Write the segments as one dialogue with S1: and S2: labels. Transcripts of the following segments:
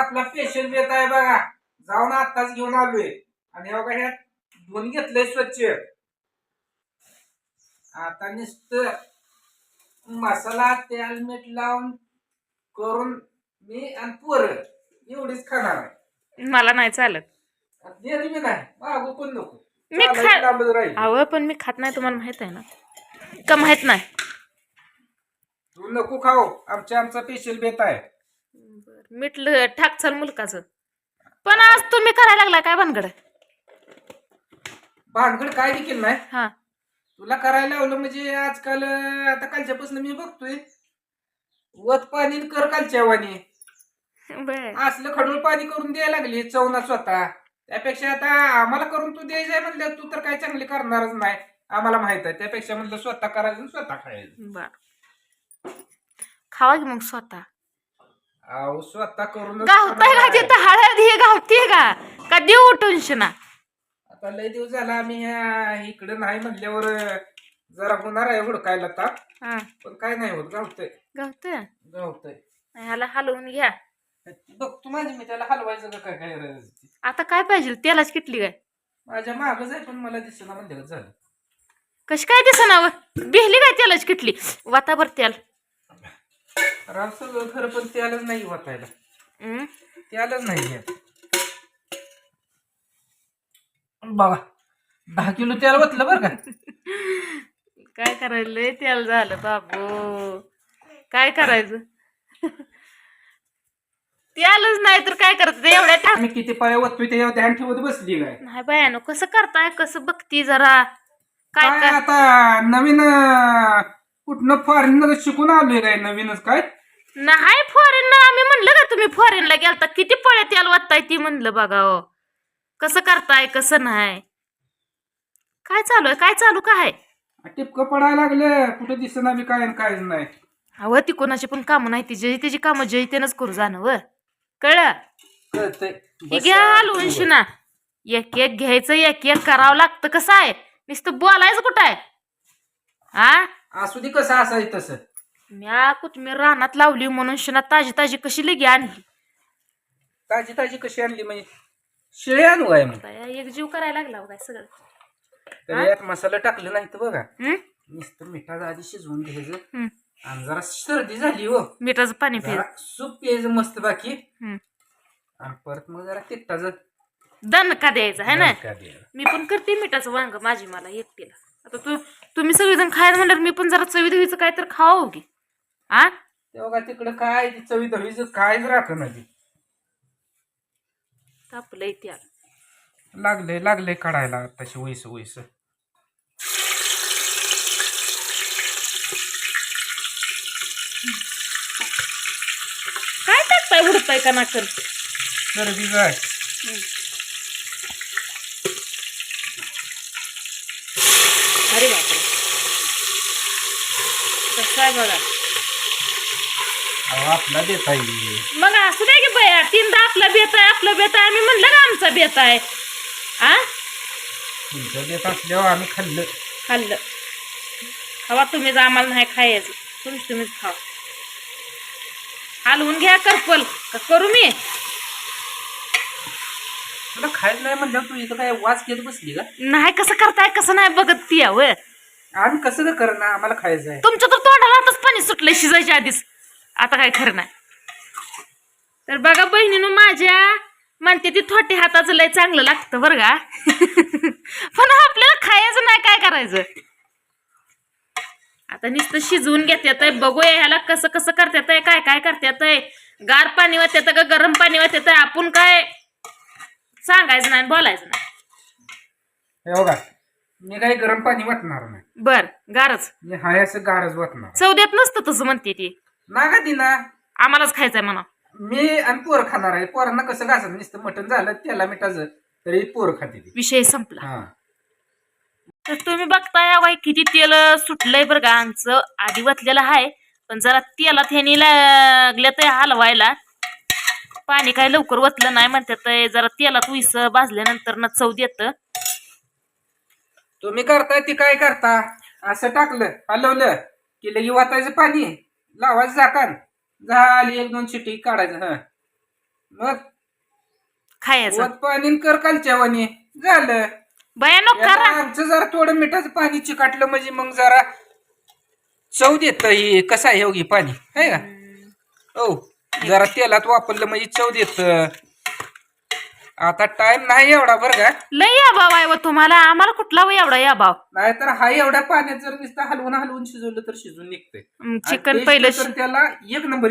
S1: आपला स्पेशल बेत आहे बघा. जाऊन आत्ताच घेऊन आलोय. आणि बघा ह्यात धुवून घेतलंय स्वच्छ. आता नुसतं मसाला तेल मीठ लावून करून मी आणि पोरं एवढीच खाणार आहे.
S2: मला नाही चालत.
S1: दे तुम्ही नाही. मागू पण नको.
S2: मी खा- पण खात नाही तुम्हाला माहीत आहे ना? का माहीत नाही?
S1: तू नको खाऊ. आमच्या आमचा स्पेशल बेत आहे.
S2: मिटलं ठाक चल मुलकाचं. पण आज तुम्ही करायला लागला काय भानगड?
S1: भानगड काय देखील नाही.
S2: हा.
S1: तुला करायला लावलं म्हणजे आजकाल अं, आता कालच्यापासून मी बघतोय. वत पाणी न कर कालच्या वाणी
S2: बर.
S1: असलं खडूळ पाणी करून द्यायला लागली चवना स्वतः. त्यापेक्षा आता आम्हाला करून तू द्यायचंय म्हणलं तू तर काय चांगली करणारच नाही आम्हाला माहीत आहे. त्यापेक्षा म्हणलं स्वतः करायचं आणि स्वतः खायचं.
S2: बर. खावा की मग स्वतः?
S1: अहो स्वतः करून
S2: गावताय का तिथं? हळद ही गावतीये का? का देऊ उठून शिना?
S1: आता लय दिवस झाला आम्ही ह्या इकडे नाही म्हणल्यावर अं, जरा होणार आहे हुडकायला ताप
S2: हा.
S1: पण काय नाही होत गावतंय.
S2: गावतंय?
S1: गावतंय.
S2: ह्याला हलवून घ्या.
S1: बघ तू माझी मी त्याला हलवायचं का काय काय करायचं?
S2: आता काय पाहिजे? तेलाच किटली काय?
S1: माझ्या मागच आहे पण मला दिसना म्हणलं झालं.
S2: कशी काय दिसनावं बिहली काय तेलाच किटली? वातावर तेल
S1: राव सगळं खरं पण त्यालाच नाही वाटायला.
S2: हं?
S1: त्यालाच नाही येत. बाबा दहा किलो त्याला वतलं बरं का?
S2: काय करायला लय तेल झालं बाबू. काय करायचं? तेलच नाही तर काय करायचं ते एवढ्या टाक
S1: आम्ही किती पाया वततोय त्याच्यावर ध्यान ठेवत बसली काय?
S2: नाही बायानो कसं करताय. कसं बघती जरा? काय
S1: काय आता? नवीन अं, कुठनं फॉरेन शिकून आलोय काय नवीनच काय?
S2: नाही फॉरेन आम्ही म्हणलं का तुम्ही फॉरेनला गेलता. किती पळे तेल वाटताय ती म्हणलं बघा हो. कसं करताय कसं नाही. काय चालू आहे? काय चालू काय?
S1: टिपकं पडायला लागले. कुठं दिसना बी काय कायच नाही.
S2: हवं ती कोणाची पण कामं नाही. ती जय त्याची कामं जय त्यानंच करू जाणं व. कळलं? हे घ्या हलवून शिना एक एक घ्यायचं एक एक करावं लागतं. कसं आहे? नुसतं बोलायचं कुठं आहे? हा
S1: असू दे कसं असायचं तसं.
S2: म्या कोथमीर रानात लावली म्हणून शिना ताजी ताजी कशी लगी आणली.
S1: ताजी ताजी कशी आणली म्हणजे शिळे आणू आहे मग?
S2: बाया, एक जीव करायला लागला हो काय सगळं.
S1: तर यात मसाला टाकलं नाही तर बघा.
S2: हं?
S1: नुसतं मिठाचं आधी शिजवून घ्यायचं.
S2: हं.
S1: आणि जरा सर्दी झाली हो.
S2: मिठाचं पाणी पिय
S1: जरा सूप प्यायचं मस्त बाकी.
S2: हं.
S1: आणि परत मग जरा तिखटाचं
S2: दणका द्यायचा आहे ना?
S1: दणका द्यायला.
S2: मी पण करते मिठाचं वांग माझी मला एकटीला. आता तू तुम्ही सगळेजण खायला म्हणल्यावर मी पण जरा चवी दवीचं काय तर खावं की. आ?
S1: तेव्हा तिकडं काय ती चवी दवीचं कायच राख ना ती.
S2: तापलंय त्या
S1: लागलंय लागलंय काढायला तशी वैस वैस.
S2: काय टाकताय उडताय का नाकर?
S1: सर्दी काय
S2: आहे बघा
S1: अहो आपला देता येईल
S2: मग असं काय की बया तीनदा आपला बेत आहे आपला बेत आहे आम्ही म्हणलं का आमचा बेत आहे? आ?
S1: तुमचं देत असल्यावर आम्ही खाल्लं.
S2: खाल्लं. खावा तुम्हीच आम्हाला नाही खायचं. तुम्हीच तुम्हीच खावा. हलवून घ्या करपल. का करू मी?
S1: तुला खायचं नाही म्हणल्यावर तू इथं काय वास घेत बसली का?
S2: नाही कसं करताय कसं नाही बघत ती व
S1: आम्ही कसं तर कर ना आम्हाला खायचं आहे.
S2: तुमच्या तर तोंडाला आताच पाणी सुटलंय शिजायच्या आधीच. आता काय खरं नाही. तर बघा बहिणीनं माझ्या म्हणते ती थोटे हाताचं लय चांगलं लागतं बरं का? पण आपल्याला खायचं नाही काय करायचं? आता नुसतं शिजवून घेतात बघूया ह्याला कसं कसं करतात काय काय करतात गार पाणी वाटत का गरम पाणी वाटत आपण काय सांगायचं नाही बोलायचं नाही.
S1: हे बघा. मी काही गरम पाणी वाटणार नाही.
S2: बर गारच.
S1: मी हाय असं गारच वाटणार.
S2: चव देत नसतं तसं म्हणते ती.
S1: ना का ती ना
S2: आम्हालाच खायचंय म्हणा.
S1: मी आणि पोरं खाणार आहे. पोरांना कसं घासत नुसतं मटण झालं त्याला मिठाचं तरी पोरं खाते ती.
S2: विषय संपला.
S1: हा.
S2: तर तुम्ही बघताय बाई किती तेल सुटलंय बरं का आमचं. आधी वतलेलं आहे पण जरा तेलात ह्यानी लागलं ते हलवायला. पाणी काय लवकर वतलं नाही म्हणतात जरा तेलात उईस भाजल्यानंतर ना चव देत.
S1: तुम्ही करताय ती काय करता? असं टाकलं हलवलं की लगी वाटायचं पाणी लावायचं झाकण. झाली एक दोन शिटी काढायचं हा. मग?
S2: खायचं.
S1: वत पाणी कर कालच्या वाणी. झालं.
S2: बयानो
S1: याला
S2: करा.
S1: आमचं जरा थोडं मिठाचं पाणी चिकाटलं म्हणजे मग जरा चव देत हे कसं आहे हो पाणी. आहे का? हो. जरा तेलात वापरलं म्हणजे चव देत. आता टाइम नाही एवढा बरं का?
S2: लय या भाव आहे व तुम्हाला. आम्हाला कुठला व एवढा या भाव?
S1: नाहीतर हा एवढ्या पाण्यात जर नुसतं हलवून हलवून शिजवलं तर शिजून निघतंय. आणि
S2: चिकन पहिलं
S1: तर त्याला एक नंबर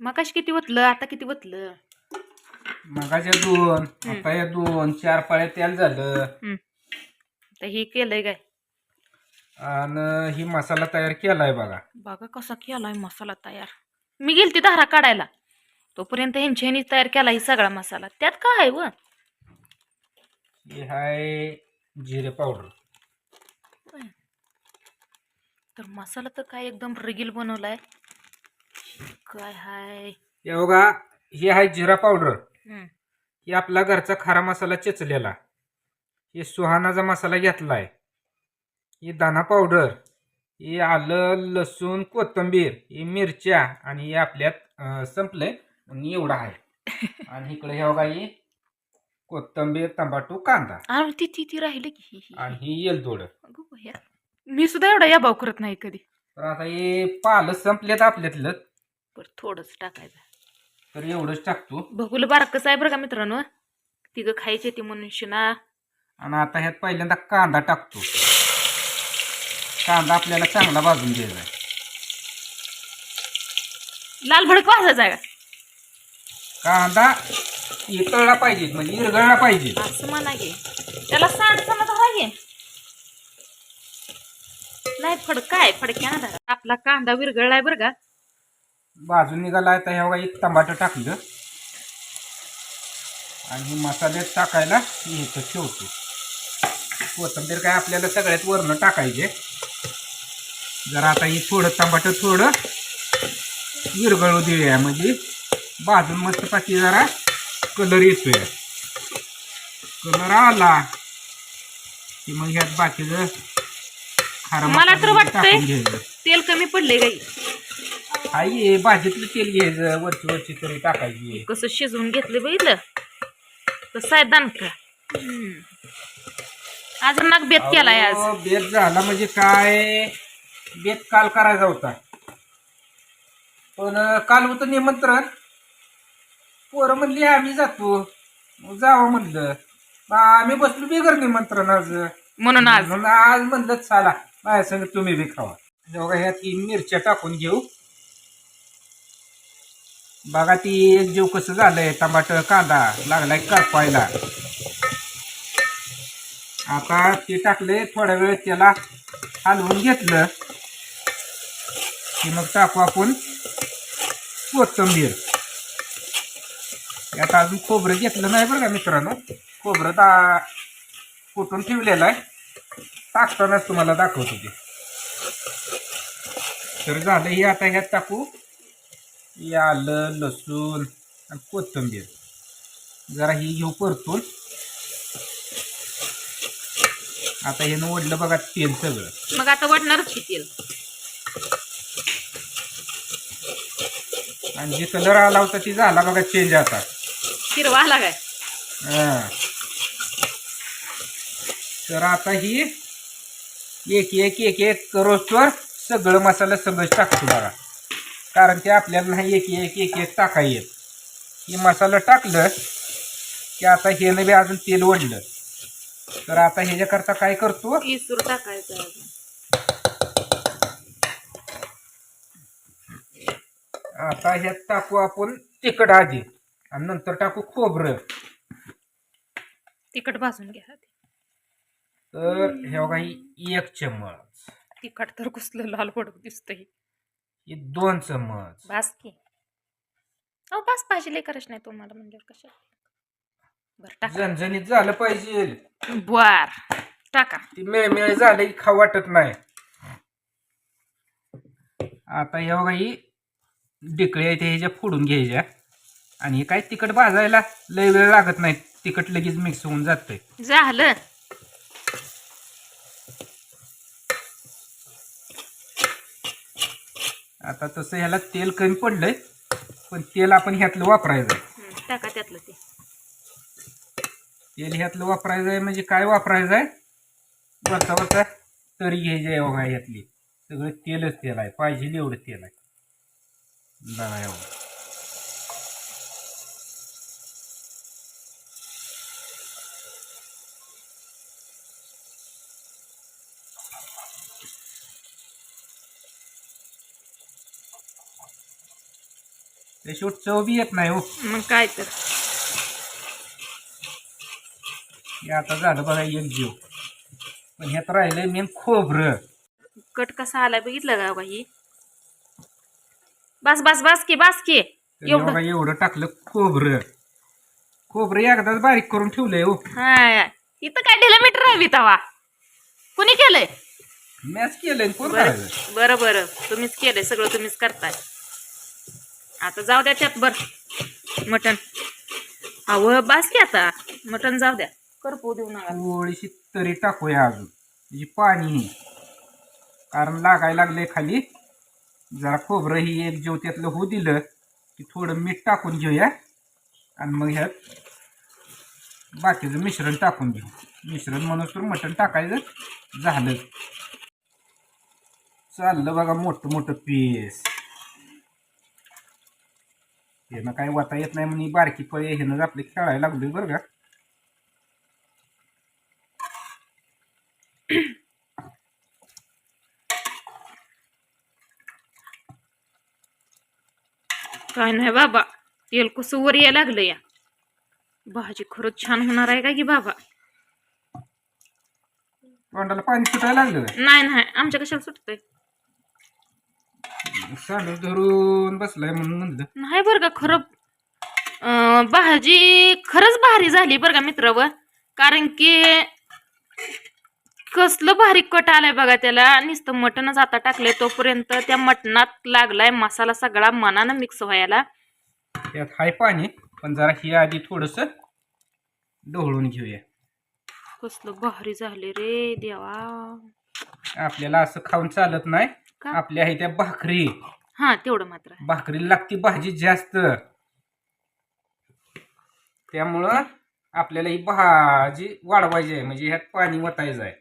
S2: मग किती वतलं आता किती वतलं
S1: मगाच्या दोन आता या दोन चार पाळ्या तेल झालं.
S2: हम्म. तर हे केलंय काय?
S1: आणि ही मसाला तयार केलाय बघा.
S2: बघा कसा केलाय मसाला तयार. मी गेलती धारा काढायला. तोपर्यंत ह्यांच्या ह्यांनी तयार केला ही सगळा मसाला. त्यात काय आहे व?
S1: ही हाय जिरे पावडर.
S2: तर मसाला तर काय एकदम रगील बनवलाय. काय हाय?
S1: हे बघा ही आहे जिरा पावडर.
S2: हम्म.
S1: ही आपला घरचा खारा मसाला चेचलेला. हे सुहानाचा मसाला घेतलाय. ही दाना पावडर. ही आलं लसूण कोथिंबीर ही मिरच्या आणि हे आपल्यात अं, संपलंय. आणि एवढा आहे. आणि इकडे हे बघा ही कोथिंबीर टमाटो कांदा.
S2: अरे ती ती ती राहिली की.
S1: आणि ही. येलदोड.
S2: मी सुद्धा एवढा या भाव करत नाही कधी.
S1: तर आता हे पालं संपलेत आपल्यातलं.
S2: पर थोडंच टाकायचं.
S1: तर एवढंच टाकतो.
S2: बघूला बारकच आहे बरं का मित्रांनो? तिघं खायचे ती मनुष्य ना.
S1: आणि आता ह्यात पहिल्यांदा कांदा टाकतो. कांदा आपल्याला चांगला भाजून घ्यायचा आहे.
S2: लाल भडक वाजायचा आहे
S1: कांदा इतळला पाहिजे म्हणजे इरगळला पाहिजे.
S2: असं म्हणा त्याला सांड समज धरा घे नाही फडका आहे फडक्या ना धरा आपला कांदा विरगळलाय बरं का.
S1: भाजून निघाला आता ह्या बघा एक टमाटर टाकलं. आणि मसाल्यात टाकायला इथं ठेवतो. कोथिंबीर काय आपल्याला सगळ्यात वरनं टाकायचे. जरा आता हे थोडं टमाटर थोडं विरगळू देऊया म्हणजे भाजून मस्त पाठी जरा कलर येतोय. कलर आला की मग ह्यात बाकीचं
S2: मला तर वाटतंय- तेल कमी पडले गाई
S1: आई भाजीतलं तेल घ्यायचं वरची वरची तरी टाकायची
S2: कसं शिजवून घेतलं बघितलं कसं आहे हम्म. आज नाक बेत केलाय आज.
S1: बेत झाला म्हणजे काय? बेत काल करायचा होता. पण काल होतं निमंत्रण. पोरं म्हणली आम्ही जातो. जावं म्हणलं. मग आम्ही बसलो बिगर निमंत्रण आज.
S2: म्हणून आज.
S1: म्हणून आज म्हणलं चला माझ्या संग तुम्ही बी खावा. जेव्हा ह्यात ही मिरच्या टाकून घेऊ. बघा ती एक जीव कसं झालंय टमाटर कांदा लागलाय करपायला. आता ते टाकले थोड्या वेळ त्याला हलवून घेतलं. की मग टाकू आपण कोथंबीर. यात अजून खोबरं घेतलं नाही बरं का मित्रांनो. खोबरं ता कुठून ठेवलेलं आहे? टाकतानाच तुम्हाला दाखवतो ते. तर झालं हे आता ह्यात टाकू. हे आलं लसूण आणि कोथिंबीर. जरा ही घेऊ परतून. आता हे ओढलं बघा तेल सगळं.
S2: मग आता वाटणारच की तेल.
S1: आणि जे कलर आला होता ती झाला बघा चेंज आता.
S2: हिरवा आला काय?
S1: हा. तर आता ही एक एक एक एक करोस्तवर सगळं मसाला सगळं टाकतो बघा. कारण ते आपल्याला नाही एक एक एक एक टाका येत. ही मसाला टाकलं की आता हे बी अजून तेल ओढलं. तर आता ह्याच्याकरता काय करतो?
S2: इसूर टाकायचं अजून.
S1: आता ह्यात टाकू आपण तिखट आधी. आणि नंतर टाकू खोबरं.
S2: तिखट भाजून घ्या
S1: तर हे बघा ही एक चम्मच.
S2: तिखट तर कुसलं लाल भडक दिसतंय.
S1: ही दोन चम्मच.
S2: बास की. अहो बास भाजी लय करायची नाही तुम्हाला म्हणजे कशा बर टाका.
S1: झणझणीत झालं पाहिजे.
S2: बर टाका.
S1: ती मेळमेळ झालं की खाऊ वाटत नाही. आता हे बघा ही डिकळे आहेत ह्याच्या फोडून घ्यायच्या. आणि हे काय तिखट भाजायला लय वेळ लागत नाही. तिखट लगेच मिक्स होऊन जातंय.
S2: झालं.
S1: आता तसं ह्याला तेल कमी पडलंय पण तेल आपण ह्यातलं वापरायचं. आहे
S2: टाका त्यातलं ते.
S1: तेल ह्यातलं वापरायचं आहे म्हणजे काय वापरायचं आहे वरचा वरचा तरी घ्यायची आहे बघा ह्यातली. सगळं तेलच तेल आहे. पाहिजे एवढं तेल आहे. बघा एवढं. त्याशिवाय चव बी येत नाही हो.
S2: मग काय तर.
S1: हे आता झालं बघा एक जीव. पण ह्यात राहिलंय मेन खोबरं.
S2: कट कसा आलाय बघितलं का बाई? बस बस बस की बस की.
S1: तर हे
S2: एवढं
S1: बघा एवढं. टाकलं खोबरं. खोबरं एकदाच बारीक करून ठेवलंय हो.
S2: हाय इथं काय ढिला मीटर राहिली तवा? कुणी केलंय?
S1: मॅच केलंय कोण
S2: बरं
S1: करायचं?
S2: बरं बरं. तुम्हीच केलंय सगळं तुम्हीच करताय. आता जाऊ द्या त्यात बर. मटन अव बास की आता. मटन जाऊ द्या. करपू देऊ नका.
S1: थोडीशी तरी टाकूया अजून. जी पाणी नाही कारण लागायला लागलंय खाली. जरा खोबरं ही एक जेव त्यातलं होऊ दिलं की थोडं मीठ टाकून घेऊया. आणि मग ह्यात बाकीचं मिश्रण टाकून घेऊ मिश्रण म्हणून तर मटण टाकायचं झालं. चाललं बघा मोठं मोठं पीस ह्यानं काय वाता येत नाही म्हणून ही बारकी पळे ह्यानं आपले खेळायला लागलोय बरं का.
S2: काय नाही बाबा तेल कसं वर यायला लागलं या. भाजी खरंच छान होणार आहे का की बाबा?
S1: तोंडाला पाणी सुटायला लागलं?
S2: नाही नाही आमच्या कशाला सुटतंय?
S1: धरून बसलाय म्हणून म्हणलं.
S2: नाही बरं का खरं भाजी खरंच भारी झाली बरं का मित्रव कारण की कसलं भारी कट आलाय बघा त्याला. नुसतं मटणच आता टाकलंय तोपर्यंत त्या मटणात लागलाय मसाला सगळा मनानं मिक्स व्हायला.
S1: त्यात हाय पाणी पण जरा ही आधी थोडस ढवळून घेऊया.
S2: कसलं भारी झाले रे देवा.
S1: आपल्याला असं खाऊन चालत नाही.
S2: का?
S1: आपल्या आहे त्या भाकरी.
S2: हा तेवढं मात्र आहे.
S1: भाकरीला लागती भाजी जास्त. त्यामुळं आपल्याला ही भाजी वाढवायची आहे. म्हणजे ह्यात पाणी वतायचं आहे.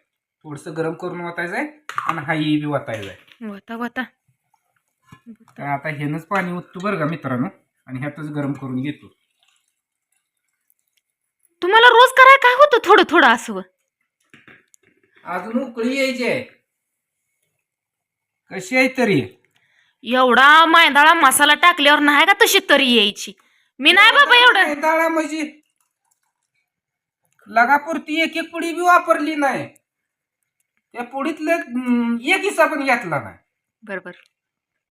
S1: थोडंसं गरम करून वतायचं आहे आणि हाई बी वतायचं आहे.
S2: वता वता.
S1: तर आता ह्यानंच पाणी ओततो बरं का मित्रांनो? आणि ह्यातच गरम करून घेतो.
S2: तुम्हाला रोज कराय काय होतं थोडं थोडं असं?
S1: अजून उकळी यायची आहे. कशी आहे तरी?
S2: एवढा मैदाळा मसाला टाकल्यावर नाही का तशी तरी यायची. मी नाही बाबा एवढं
S1: डाळा म्हणजे? लगापुरती एक एक पुडी बी वापरली नाही. त्या पुडीतलं हम्म, एक हिस्सा पण घेतला नाही.
S2: बरोबर.